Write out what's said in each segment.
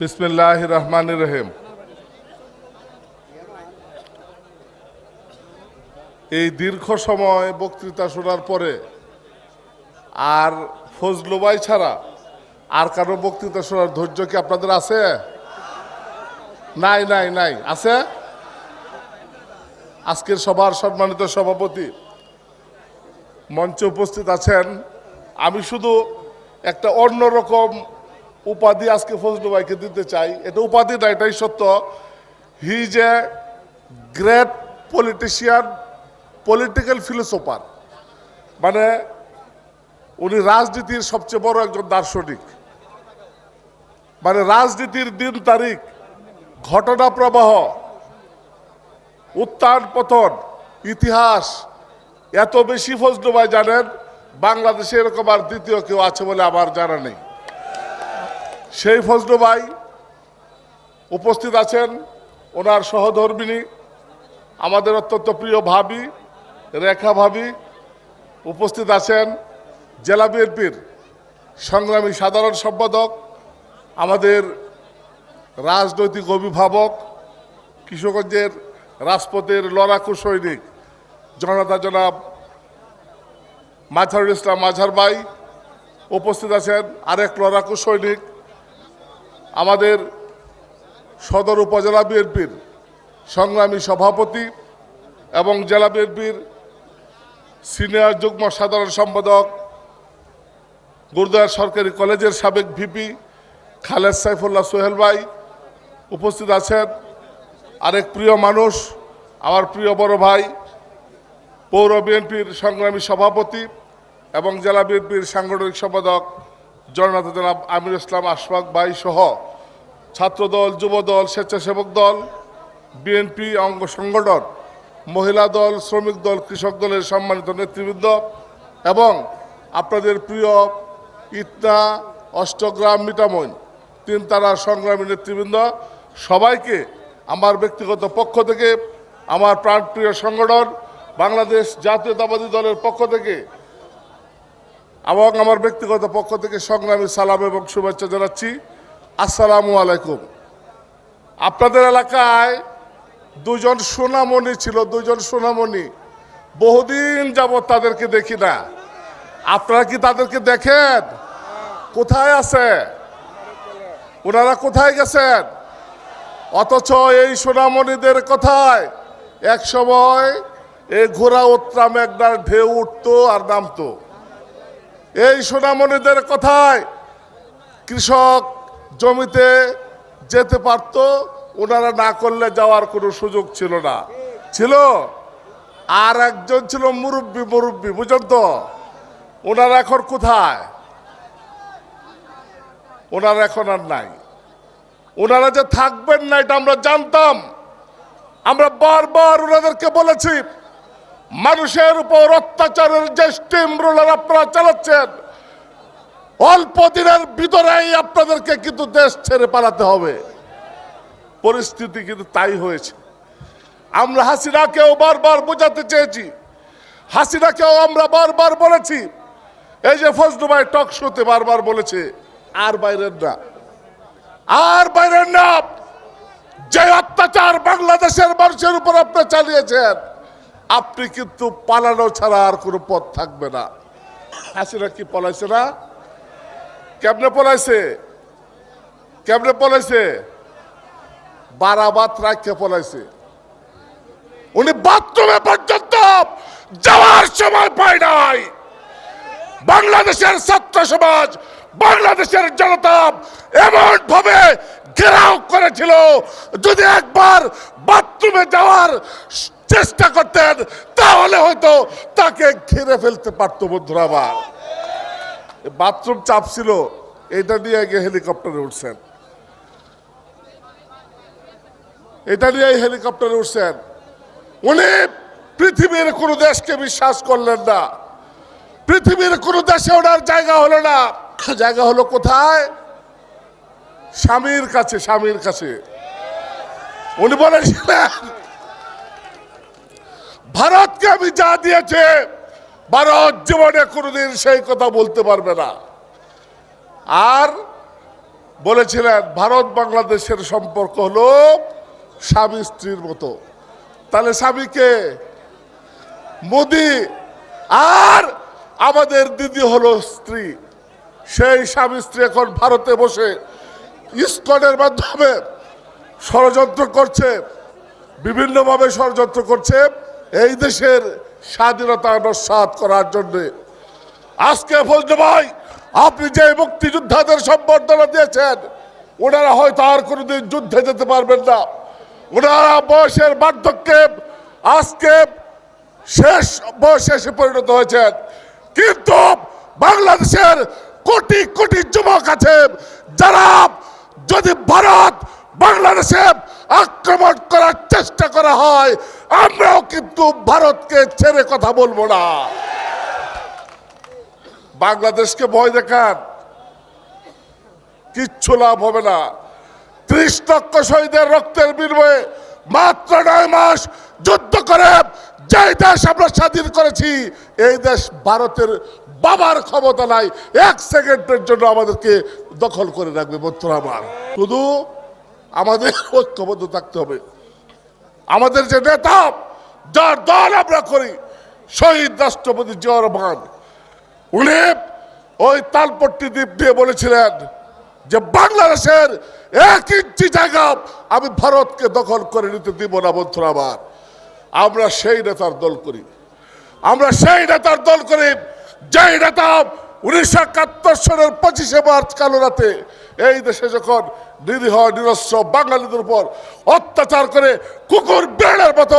বিসমিল্লাহ রহমান রহিম এই দীর্ঘ সময় বক্তৃতা শোনার পরে আর ফজলুবাই ছাড়া আর কারও বক্তৃতা শোনার ধৈর্য কি আপনাদের আছে? নাই নাই নাই। আছে? আজকের সবার সম্মানিত সভাপতি মঞ্চে উপস্থিত আছেন। আমি শুধু একটা অন্যরকম উপাধি আজকে ফজলু ভাইকে দিতে চাই। এটা উপাধি না, এটাই সত্য। He is a great politician political philosopher মানে উনি রাজনীতির সবচেয়ে বড় একজন দার্শনিক। মানে রাজনীতির দিন তারিখ, ঘটনা প্রবাহ, উত্থান পতন, ইতিহাস, এত বেশি ফজলু ভাই জানেন, বাংলাদেশে এরকম আর দ্বিতীয় কেউ আছে বলে আমার জানা নেই। সেই ফজলু ভাই উপস্থিত আছেন, ওনার সহধর্মিনী, আমাদের অত্যন্ত প্রিয় ভাবি, রেখা ভাবি, উপস্থিত আছেন জেলা বিএনপির সংগ্রামী সাধারণ সম্পাদক, আমাদের রাজনৈতিক অভিভাবক, কিশোরগঞ্জের রাজপথের লড়াকু সৈনিক, জনতা জনাব মাঝারুল ইসলাম মাঝার ভাই, উপস্থিত আছেন আরেক লড়াকু সৈনিক আমাদের সদর উপজেলা বিএনপির সংগ্রামী সভাপতি এবং জেলা বিএনপির সিনিয়র যুগ্ম সাধারণ সম্পাদক গুরুদয়ার সরকারি কলেজের সাবেক ভিপি খালেদ সাইফুল্লাহ সোহেল ভাই উপস্থিত আছেন। আরেক প্রিয় মানুষ, আমার প্রিয় বড় ভাই, পৌর বিএনপির সংগ্রামী সভাপতি এবং জেলা বিএনপির সাংগঠনিক সম্পাদক জননেতা জনাব আমির ইসলাম, আশফাক ভাই সহ ছাত্রদল, যুবদল, স্বেচ্ছাসেবক দল বিএনপি অঙ্গ সংগঠন, মহিলা দল, শ্রমিক দল, কৃষক দলের সম্মানিত নেতৃবৃন্দ এবং আপনাদের প্রিয় ইতনা অষ্টগ্রাম মিটামইন তিন তারার সংগ্রামী নেতৃবৃন্দ, সবাইকে আমার ব্যক্তিগত পক্ষ থেকে, আমার প্রাণপ্রিয় সংগঠন, বাংলাদেশ জাতীয়তাবাদী দলের পক্ষ থেকে এবং আমার ব্যক্তিগত পক্ষ থেকে সংগ্রামী সালাম এবং শুভেচ্ছা জানাচ্ছি। আসসালামু আলাইকুম। আপনাদের এলাকায় দুজন সোনামণি ছিল, দুজন সোনামণি। বহুদিন যাবৎ তাদেরকে দেখি না। আপনারা কি তাদেরকে দেখেন? কোথায় আছে? ওনারা কোথায় গেছেন? অথচ এই সোনামণিদের কথায় এক সময় এই ঘোড়া উত্তরা মেঘনার ঢেউ উঠতো আর নামতো। এই সোনামণিদের কথায় কৃষক জমিতে যেতে পারত, ওনারা না করলে যাওয়ার কোনো সুযোগ ছিল না। ছিল? আর একজন ছিল মুরব্বী মুরব্বী, বুঝলেন তো? ওনারা এখন কোথায়? ওনারা এখন আর নাই। ওনারা যে থাকবেন না, এটা আমরা জানতাম। আমরা বারবার ওনাদেরকে বলেছি মানুষের উপর অত্যাচারের যে স্টিম রোলার আপনারা চালাচ্ছেন, অল্প দিনের ভিতরেই আপনাদেরকে কিন্তু দেশ ছেড়ে পালাতে হবে। পরিস্থিতি কিন্তু তাই হয়েছে। আমরা হাসিনাকেও বারবার বোঝাতে চেয়েছি। হাসিনাকেও আমরা বারবার বলেছি। এই যে ফজলু ভাই টক শোতে বারবার বলেছে, আর বাইরের না। আর বাইরের না! যে অত্যাচার বাংলাদেশের মানুষের উপর আপনি চালিয়েছেন আপনি কিন্তু পালানো ছাড়া আর কোনো পথ থাকবে না। হাসিনা কি পলাইছে না? কেমনে পলাইছে? কেমনে পলাইছে? বারাবাত রাখতে পলাইছে। উনি বাথরুমে পর্যন্ত যাওয়ার সময় পায় নাই। বাংলাদেশের ছাত্র সমাজ, বাংলাদেশের জনতা এমন ভাবে ঘেরাও করেছিল, যদি একবার বাথরুমে যাওয়ার চেষ্টা করতেন, তাহলে হয়তো তাকে ঘিরে ফেলতে পারতো বন্ধুরা আবার। বাথরুম চাপ ছিল, এটা নিয়ে গিয়ে হেলিকপ্টারে উঠছেন। এটা নিয়ে হেলিকপ্টারে উঠছেন। উনি পৃথিবীর কোনো দেশকে বিশ্বাস করলেন না। পৃথিবীর কোনো দেশে ওনার জায়গা হলো না। জায়গা হলো কোথায়? স্বামীর কাছে স্বামীর কাছে। উনি বলেছিলেন ভারতকে আমি যা দিয়েছে, ভারত জীবনে কোনোদিন সেই কথা বলতে পারবে না। আর বলেছিলেন, ভারত বাংলাদেশের সম্পর্ক হলো স্বামী স্ত্রীর মতো। তাহলে স্বামীকে মোদি। আর আমাদের দিদি হলো স্ত্রী। সেই স্বামী স্ত্রী এখন ভারতে বসে ইস্কনের মাধ্যমে ষড়যন্ত্র করছে, বিভিন্নভাবে ষড়যন্ত্র করছে। এই দেশের স্বাধীনতা নস্বাত করার জন্যে। আজকে ফজলে ভাই, আপনি যে মুক্তিযোদ্ধাদের সম্বর্ধনা দিয়েছেন, ওনারা হয়তো আর কোনোদিন যুদ্ধে যেতে পারবেন না। ওনারা বয়সের বার্ধক্যে আজকে শেষ বয়সে এসে পরিণত হয়েছেন। কিন্তু বাংলাদেশের কোটি কোটি যুবক আছে, যারা যদি ভারত বাংলাদেশে আক্রমণ করার চেষ্টা করা হয়, আমরাও কিন্তু ভারতকে ছেড়ে কথা বলব না। বাংলাদেশকে ভয় দেখান, কিচ্ছু লাভ হবে না। ত্রিশ লক্ষ শহীদের রক্তের বিনিময়ে মাত্র নয় মাস যুদ্ধ করে যে দেশ আমরা স্বাধীন করেছি, এই দেশ ভারতের বাবার ক্ষমতা নাই। এক সেকেন্ডের জন্য আমাদেরকে দখল করে রাখবে বন্ধুরা আমার। শুধু আমাদের ঐক্যবদ্ধ থাকতে হবে। আমাদের যে নেতা, যার দল আমরা করি, শহীদ রাষ্ট্রপতি জিয়া রহমান, উনি ওই তালপট্টি দ্বীপ দিয়ে বলেছিলেন যে, বাংলাদেশের এক ইঞ্চি জায়গা আমি ভারতকে দখল করে নিতে দিব না, বন্ধুরা আমার। আমরা সেই নেতার দল করি। আমরা সেই নেতার দল করি, যেই নেতা উনিশশো একাত্তর সালের পঁচিশে মার্চ কালো রাতে এই দেশে যখন নিরীহ নিরস্ব বাঙালিদের উপর অত্যাচার করে কুকুর বেড়ের মতো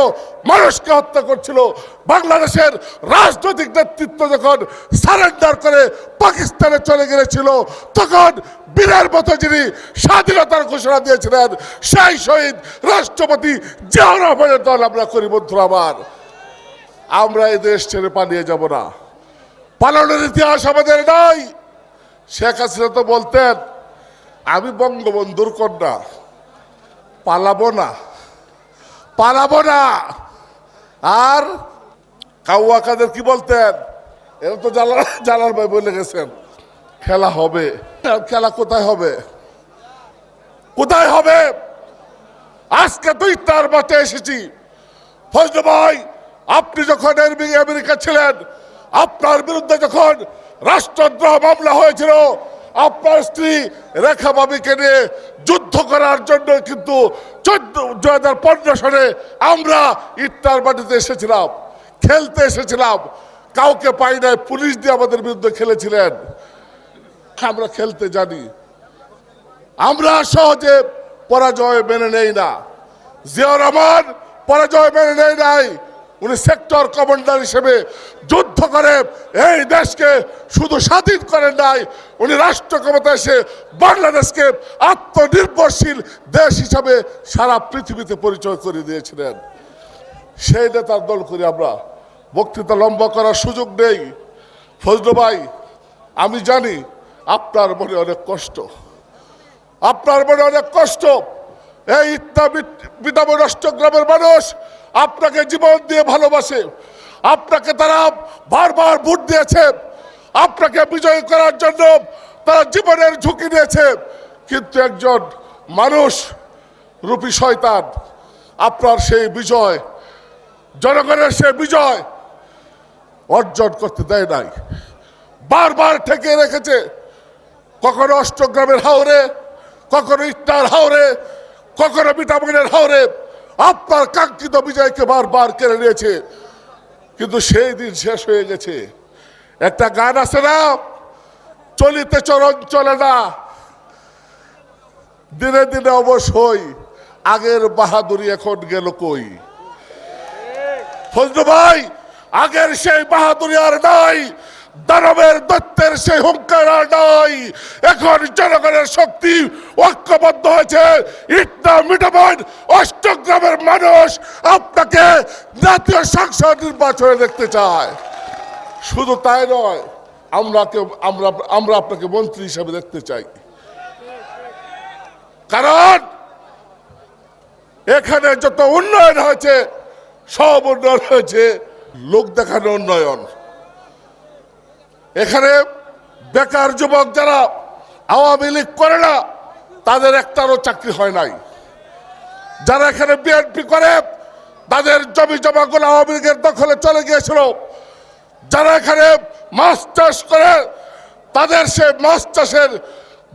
মানুষকে হত্যা করছিল, বাংলাদেশের রাজনৈতিক নেতৃত্ব যখন সারেন্ডার করে পাকিস্তানে চলে গিয়েছিল, তখন বীরের মতো যিনি স্বাধীনতার ঘোষণা দিয়েছিলেন, সেই শহীদ রাষ্ট্রপতি জিয়াউর রহমানের দল আমরা করি, বন্ধুরা আমার। আমরা এই দেশ ছেড়ে পালিয়ে যাব না। পালানোর ইতিহাস আমাদের নাই। শেখ হাসিনা তো বলতেন আমি বঙ্গবন্ধুর কন্যা। পালাবো না। পালাবো না। আর কাউয়া কাদের কি বলতেন? এরা তো জালাল জালাল ভাই বলে গেছেন। খেলা হবে। খেলা কোথায় হবে? কোথায় হবে? আজকে তুই তার মাঠে এসেছি। ফজল ভাই, আপনি যখন আমেরি- আমেরিকা ছিলেন, আপনার বিরুদ্ধে যখন রাষ্ট্রদ্রোহ মামলা হয়েছিল আপনার স্ত্রী রেখা বাবিকে নিয়ে যুদ্ধ করার জন্য কিন্তু চোদ্দ দু হাজার পনেরো সালে আমরা ইট্টার মাটিতে এসেছিলাম, খেলতে এসেছিলাম। কাউকে পাই নাই, পুলিশ দিয়ে আমাদের বিরুদ্ধে খেলেছিলেন। আমরা খেলতে জানি। আমরা সহজে পরাজয় মেনে নেই না। জিয়া রহমান পরাজয় মেনে নেই নাই। উনি সেক্টর কমান্ডার হিসেবে যুদ্ধ করে, এই দেশকে শুধু স্বাধীন করেন নাই, উনি রাষ্ট্র ক্ষমতা এসে বাংলাদেশকে আত্মনির্ভরশীল দেশ হিসাবে সারা পৃথিবীতে পরিচয় করে দিয়েছিলেন। সেই নেতার দল করি আমরা। বক্তৃতা লম্বা করার সুযোগ নেই। ফজলু ভাই, আমি জানি আপনার মনে অনেক কষ্ট। আপনার মনে অনেক কষ্ট। এই ইত্যা বিদাময় গ্রামের মানুষ আপনাকে জীবন দিয়ে ভালোবাসে। আপনাকে তারা বারবার ভোট দিয়েছে। আপনাকে বিজয়ী করার জন্য তারা জীবনের ঝুঁকি নিয়েছে। কিন্তু একজন মানুষ রূপী শয়তান, আপনার সেই বিজয়, জনগণের সেই বিজয় অর্জন করতে দেয় নাই। বারবার ঠেকে রেখেছে। কখনো অষ্টগ্রামের হাওরে, কখনো ইট্টার হাওরে কখনো বিটামিনের হাওরে আপনার কাঙ্ক্ষিত বিজয়কে বারবার কেড়ে নিয়েছে। কিন্তু সেই দিন শেষ হয়ে গেছে। একটা গান আছে না? চলিতে চরণ চলে না। দিনে দিনে অবশ্যই আগের বাহাদুরি এখন গেল কই? ফজলু ভাই, আগের সেই বাহাদুরি আর নাই। দানবের দত্তের সেই হুঙ্কার নাই। এখন জনগণের শক্তি ঐক্যবদ্ধ হয়েছে। ইটনা মিটাবন অষ্টগ্রামের মানুষ আপনাকে জাতীয় সংসদ নির্বাচনে দেখতে চায়। শুধু তাই নয়, আমরা আমরা আমরা আপনাকে মন্ত্রী হিসেবে দেখতে চাই। কারণ এখানে যত উন্নয়ন হয়েছে, সব উন্নয়ন হয়েছে, লোক দেখানো উন্নয়ন। এখানে বেকার যুবক যারা আওয়ামী লীগ করে না, তাদের একটারও চাকরি হয় নাই। যারা এখানে বিএনপি করে, তাদের জমি জমাগুলো আওয়ামী লীগের দখলে চলে গিয়েছিল। যারা এখানে মাছ চাষ করে, তাদের সে মাছ চাষের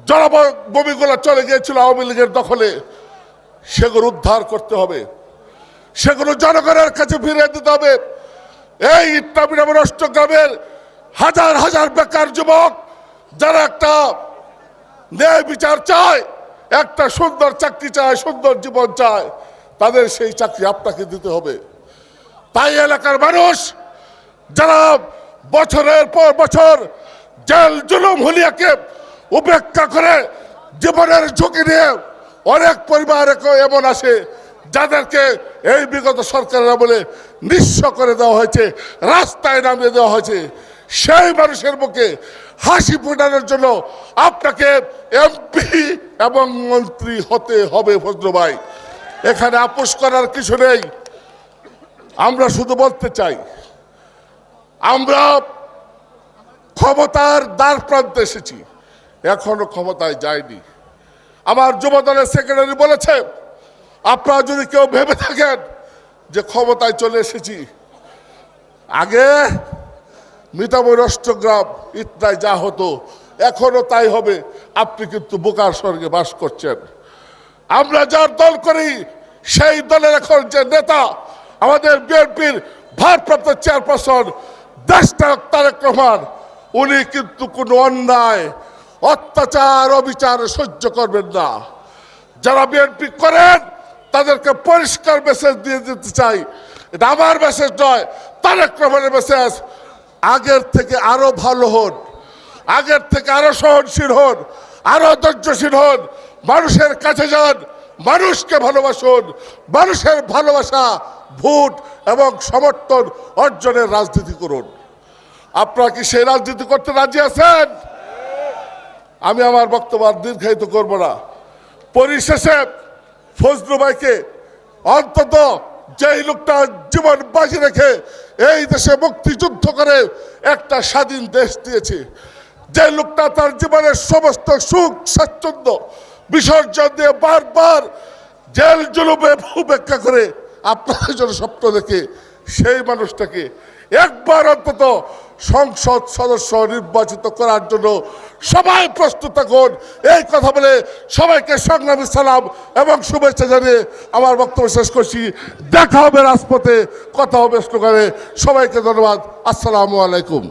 জনভূমিগুলো চলে গিয়েছিল আওয়ামী লীগের দখলে। সেগুলো উদ্ধার করতে হবে। সেগুলো জনগণের কাছে ফিরিয়ে দিতে হবে। এই ইট্টামিরাম গ্রামের হাজার হাজার বেকার যুবক, যারা একটা ন্যায় বিচার চায়, একটা সুন্দর চাকরি চায়, সুন্দর জীবন চায়, তাদের সেই চাকরি আপনাকে দিতে হবে। তাই এলাকার মানুষ, যারা বছরের পর বছর জেল, জুলুম, হুলিয়াকে উপেক্ষা করে জীবনের ঝুঁকি নিয়ে অনেক পরিবার এমন আছে, যাদেরকে এই বিগত সরকারের আমলে নিঃস্ব করে দেওয়া হয়েছে, রাস্তায় নামিয়ে দেওয়া হয়েছে। সেই মানুষের মুখে হাসি ফোটানোর জন্য আপনাকে এমপি এবং মন্ত্রী হতে হবে ফজলু ভাই। এখানে আপোষ করার কিছু নেই। আমরা শুধু বলতে চাই, আমরা ক্ষমতার দ্বার প্রান্তে এসেছি, এখনও ক্ষমতায় যায়নি আমার যুব দলের সেক্রেটারি বলেছে, আপনারা যদি কেউ ভেবে থাকেন যে ক্ষমতায় চলে এসেছি, আগে মিতাময় রাষ্ট্রগ্রাম ইত্যাদি যা হতো, এখনও তাই হবে। আপনি কিন্তু বোকার স্বর্গে বাস করছেন। আমরা যার দল করি, সেই দলের এখন যে নেতা, আমাদের বিএনপির ভারপ্রাপ্ত চেয়ারপারসন দেশনায়ক তারেক রহমান, উনি কিন্তু কোনো অন্যায়, অত্যাচার, অবিচার সহ্য করবেন না। যারা বিএনপি করেন, তাদেরকে পরিষ্কার মেসেজ দিয়ে দিতে চাই। এটা আমার মেসেজ নয়, তারেক রহমানের মেসেজ আগের থেকে আরও ভালো হন। আগের থেকে আরও সহনশীল হন, আরও ধৈর্যশীল হন। মানুষের কাছে যান, মানুষকে ভালোবাসুন। মানুষের ভালোবাসা, ভোট এবং সমর্থন অর্জনের রাজনীতি করুন। আপনারা কি সেই রাজনীতি করতে রাজি আছেন? আমি আমার বক্তব্য আর দীর্ঘায়িত করব না। পরিশেষে ফজলু ভাইকে অন্তত যেই লোকটা জীবন বাজি রেখে এই দেশে মুক্তিযুদ্ধ করে একটা স্বাধীন দেশ দিয়েছে। যে লোকটা তার জীবনের সমস্ত সুখ, স্বাচ্ছন্দ্য বিসর্জন দিয়ে বারবার জেল জুলুমে উপেক্ষা করে আপনাদের জন্য স্বপ্ন দেখে সেই মানুষটাকে একবার অন্তত সংসদ সদস্য নির্বাচিত করার জন্য সবাই প্রস্তুত থাকুন। এই কথা বলে সবাইকে সংগ্রামী সালাম এবং শুভেচ্ছা জানিয়ে আমার বক্তব্য শেষ করছি। দেখা হবে রাজপথে, কথা হবে স্লোগানে। সবাইকে ধন্যবাদ। আসসালামু আলাইকুম।